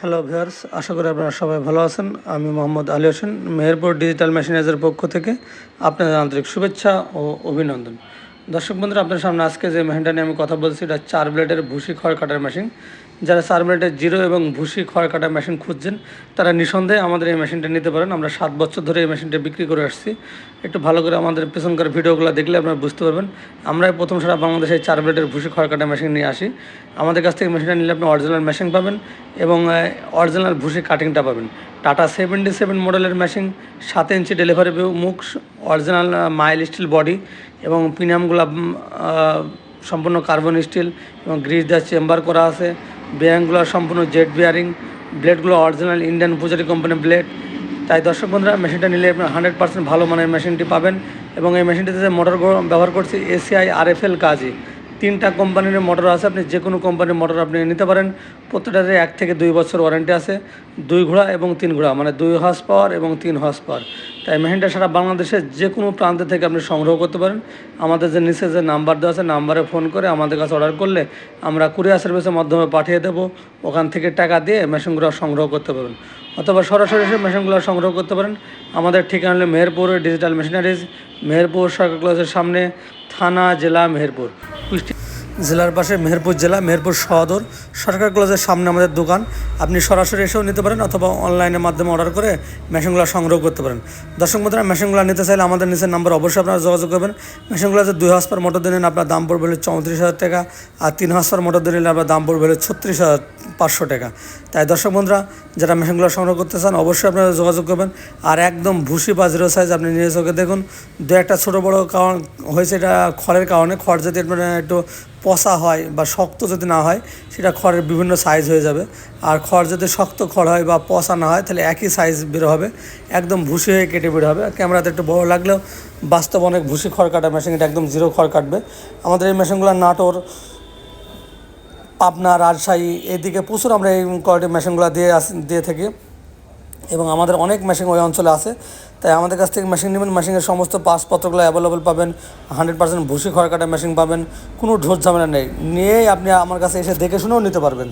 Hello viewers আশা করি আপনারা সবাই ভালো আছেন। আমি মোহাম্মদ আলী হোসেন, মেহেরপুর ডিজিটাল মেশিনাইজের পক্ষ থেকে আপনাদের আন্তরিক শুভেচ্ছা ও অভিনন্দন। দর্শক বন্ধুরা আপনার সামনে আজকে যে মেশিনটা নিয়ে আমি কথা বলছি, এটা চার ব্লেডের ভুসি খড় কাটার মেশিন যারা চার ব্লেডের জিরো এবং ভুসি খড় কাটার মেশিন খুঁজছেন, তারা নিঃসন্দেহে আমাদের এই মেশিনটা নিতে পারেন। আমরা সাত বছর ধরে এই মেশিনটা বিক্রি করে আসছি। একটু ভালো করে আমাদের পেছনকার ভিডিওগুলো দেখলে আপনারা বুঝতে পারবেন। আমরাই প্রথম সারা বাংলাদেশে চার ব্লেডের ভুসি খড় কাটা মেশিন নিয়ে আসি। আমাদের কাছ থেকে মেশিনটা নিলে আপনি অরিজিনাল মেশিন পাবেন এবং অরিজিনাল ভুসি কাটিংটা পাবেন। টাটা সেভেন্টি সেভেন মডেলের মেশিন সাত ইঞ্চি ডেলিভারি মুখ অরিজিনাল মাইল স্টিল বডি এবং প্রিমিয়ামগুলো সম্পূর্ণ কার্বন স্টিল এবং গ্রিজ দেওয়ার চেম্বার করা আছে। বেয়ারিংগুলো সম্পূর্ণ জেট বিয়ারিং, ব্লেডগুলো অরিজিনাল ইন্ডিয়ান পুজারি কোম্পানির ব্লেড তাই দর্শক বন্ধুরা মেশিনটা নিলে আপনি হান্ড্রেড পার্সেন্ট ভালো মানের মেশিনটি পাবেন এবং এই মেশিনটিতে মোটর ব্যবহার করছি এসিআই আর এফ এল কাজই। তিনটা কোম্পানির মোটর আছে, আপনি যে কোনো কোম্পানির মোটর আপনি নিতে পারেন। প্রত্যেকটাতে এক থেকে দুই বছর ওয়ারেন্টি আছে। দুই ঘোড়া এবং তিন ঘোড়া মানে দুই হর্স পাওয়ার এবং তিন হর্স পাওয়ার তাই মেশিনটা সারা বাংলাদেশের যে কোনো প্রান্ত থেকে আপনি সংগ্রহ করতে পারেন। আমাদের যে নিচে যে নাম্বার দেওয়া আছে নাম্বারে ফোন করে আমাদের কাছে অর্ডার করলে আমরা কুরিয়ার সার্ভিসের মাধ্যমে পাঠিয়ে দেবো। ওখান থেকে টাকা দিয়ে মেশিনগুলো সংগ্রহ করতে পারবেন। অথবা সরাসরি সে মেশিনগুলো সংগ্রহ করতে পারেন। আমাদের ঠিকানা হলো মেহেরপুর ডিজিটাল মেশিনারিজ মেহেরপুর সরকার কলেজের সামনে, থানা, জেলা, মেহেরপুর। জেলার পাশে মেহেরপুর জেলা, মেহেরপুর সদর। সরকার কলেজের সামনে আমাদের দোকান। আপনি সরাসরি এসেও নিতে পারেন অথবা অনলাইনের মাধ্যমে অর্ডার করে মেশিনগুলো সংগ্রহ করতে পারেন। দর্শক বন্ধুরা, মেশিনগুলো নিতে চাইলে আমাদের নিচের নাম্বার অবশ্যই আপনারা যোগাযোগ করবেন। মেশিনগুলো যে দুই হাজার মোটর দিলেন আপনার দাম পড়বে হলে চৌত্রিশ হাজার টাকা, আর তিন হাজার মোটর দিলে আপনার দাম পড়বে হলে ছত্রিশ হাজার পাঁচশো টাকা। তাই দর্শক বন্ধুরা, যারা মেশিনগুলো সংগ্রহ করতে চান, অবশ্যই আপনারা যোগাযোগ করবেন। আর একদম ভুসি বা জিরো সাইজ আপনি নিজে চোখে দেখুন। দু একটা ছোটো বড়ো কারণ হয়েছে এটা খড়ের কারণে। খড় যদি একটু পচা হয় বা শক্ত যদি না হয়, সেটা খড়ের বিভিন্ন সাইজ হয়ে যাবে। আর খড় যদি শক্ত খড় হয় বা পচা না হয়, তাহলে একই সাইজ বের হবে। একদম ভুসি হয়ে কেটে বের হবে। ক্যামেরাতে একটু বড় লাগলেও বাস্তব অনেক ভুসি খড় কাটা মেশিন এটা একদম জিরো খড় কাটবে। আমাদের এই মেশিনগুলো নাটোর পাবনা রাজশাহী, এদিকে প্রচুর আমরা এই কোয়ালিটির মেশিনগুলো দিয়ে আস, দিয়ে থাকি। এবং আমাদের অনেক মেশিন ওই অঞ্চলে আছে। তাই আমাদের কাছ থেকে মেশিন নেবেন মেশিনের সমস্ত পাসপত্রগুলো অ্যাভেলেবল পাবেন হান্ড্রেড পার্সেন্ট ভুসি খড় কাটা মেশিন পাবেন, কোনো ঢোর ঝামেলা নেই। নিয়েই আপনি আমার কাছে এসে দেখে শুনেও নিতে পারবেন।